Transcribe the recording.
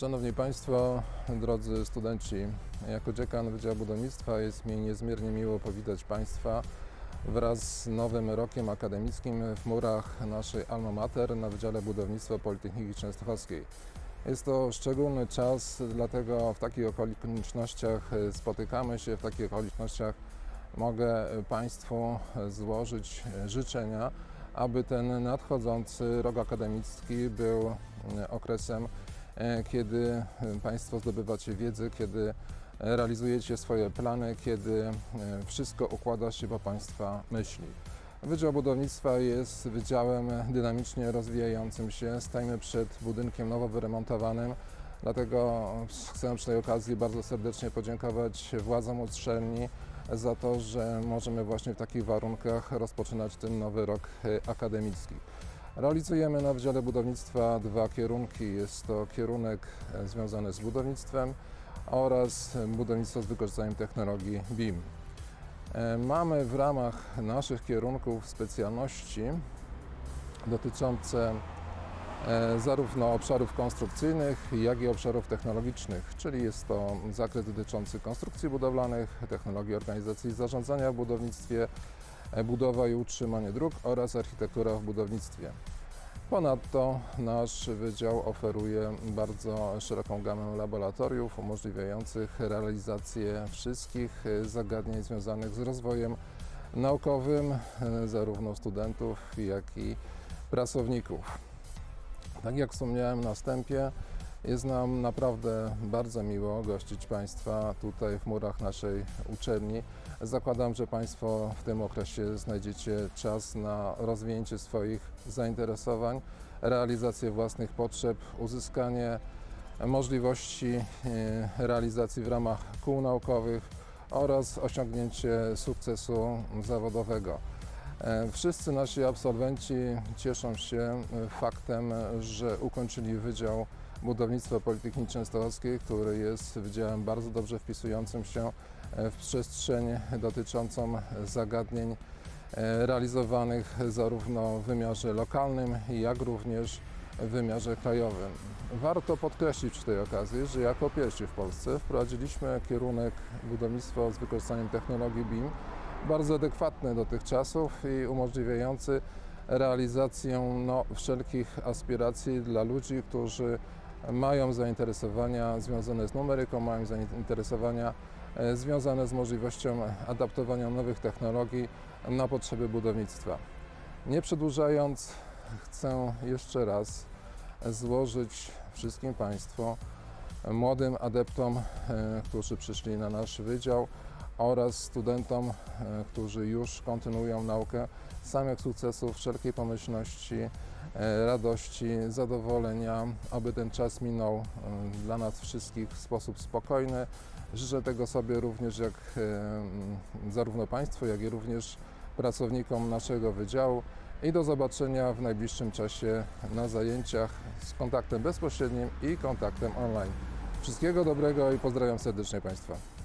Szanowni Państwo, drodzy studenci, jako dziekan Wydziału Budownictwa jest mi niezmiernie miło powitać Państwa wraz z nowym rokiem akademickim w murach naszej Alma Mater na Wydziale Budownictwa Politechniki Częstochowskiej. Jest to szczególny czas, dlatego w takich okolicznościach spotykamy się, w takich okolicznościach mogę Państwu złożyć życzenia, aby ten nadchodzący rok akademicki był okresem, kiedy e, Państwo zdobywacie wiedzę, kiedy realizujecie swoje plany, kiedy e, wszystko układa się po Państwa myśli. Wydział Budownictwa jest wydziałem dynamicznie rozwijającym się. Stajemy przed budynkiem nowo wyremontowanym, dlatego chcę przy tej okazji bardzo serdecznie podziękować władzom uczelni za to, że możemy właśnie w takich warunkach rozpoczynać ten nowy rok e, akademicki. Realizujemy na Wydziale Budownictwa dwa kierunki. Jest to kierunek e, związany z budownictwem oraz budownictwo z wykorzystaniem technologii BIM. E, Mamy w ramach naszych kierunków specjalności dotyczące e, zarówno obszarów konstrukcyjnych, jak i obszarów technologicznych, czyli jest to zakres dotyczący konstrukcji budowlanych, technologii organizacji i zarządzania w budownictwie, budowa i utrzymanie dróg oraz architektura w budownictwie. Ponadto nasz wydział oferuje bardzo szeroką gamę laboratoriów umożliwiających realizację wszystkich e, zagadnień związanych z rozwojem naukowym e, zarówno studentów, jak i pracowników. Tak jak wspomniałem na wstępie, jest nam naprawdę bardzo miło gościć Państwa tutaj w murach naszej uczelni. Zakładam, że Państwo w tym okresie znajdziecie czas na rozwinięcie swoich zainteresowań, realizację własnych potrzeb, uzyskanie możliwości e, realizacji w ramach kół naukowych oraz osiągnięcie sukcesu zawodowego. E, Wszyscy nasi absolwenci cieszą się faktem, że ukończyli Wydział Budownictwa Politechniki Częstochowskiej, który jest wydziałem bardzo dobrze wpisującym się e, w przestrzeń dotyczącą zagadnień e, realizowanych zarówno w wymiarze lokalnym, jak również w wymiarze krajowym. Warto podkreślić przy tej okazji, że jako pierwsi w Polsce wprowadziliśmy kierunek budownictwa z wykorzystaniem technologii BIM, bardzo adekwatny do tych czasów i umożliwiający realizację no, wszelkich aspiracji dla ludzi, którzy mają zainteresowania związane z numeryką, mają zainteresowania e, związane z możliwością adaptowania nowych technologii na potrzeby budownictwa. Nie przedłużając, chcę jeszcze raz złożyć wszystkim Państwu, młodym adeptom, e, którzy przyszli na nasz wydział oraz studentom, e, którzy już kontynuują naukę, samych sukcesów, wszelkiej pomyślności, e, radości, zadowolenia, aby ten czas minął e, dla nas wszystkich w sposób spokojny. Życzę tego sobie również jak zarówno Państwu, jak i również pracownikom naszego wydziału i do zobaczenia w najbliższym czasie na zajęciach z kontaktem bezpośrednim i kontaktem online. Wszystkiego dobrego i pozdrawiam serdecznie Państwa.